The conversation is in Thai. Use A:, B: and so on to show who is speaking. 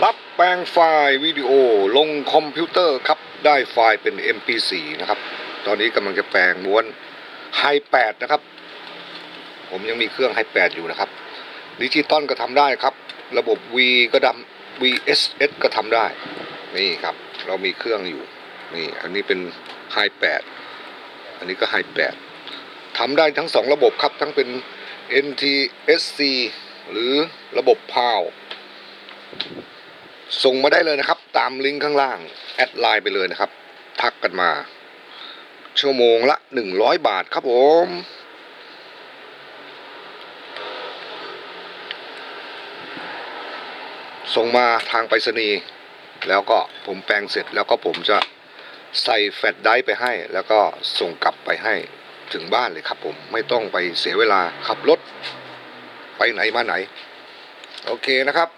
A: รับแปลงไฟล์วิดีโอลงคอมพิวเตอร์ครับ ได้ไฟล์เป็น MP4 นะครับ ตอนนี้กำลังจะแปลงม้วนไฮ8นะครับ ผมยังมีเครื่องไฮ8อยู่นะครับ ดิจิตอลก็ทำได้ครับ ระบบ V ก็ดำ VSS ก็ทำได้ นี่ครับ เรามีเครื่องอยู่ นี่ อันนี้เป็นไฮ8อันนี้ก็ไฮ8ทำได้ทั้งสองระบบครับ ทั้งเป็น NTSC หรือระบบ PAL ส่งมาได้เลยนะครับ ตามลิงก์ข้างล่าง แอดไลน์ไปเลยนะครับ ทักกันมา ชั่วโมงละ100บาทครับผมส่งมาทางไปรษณีย์แล้วก็ผมแปลงเสร็จแล้วก็ผมจะใส่แฟลชไดร์ไปให้ แล้วก็ส่งกลับไปให้ถึงบ้านเลยครับผมไม่ต้องไปเสียเวลาขับรถ ไปไหนมาไหน โอเคนะครับ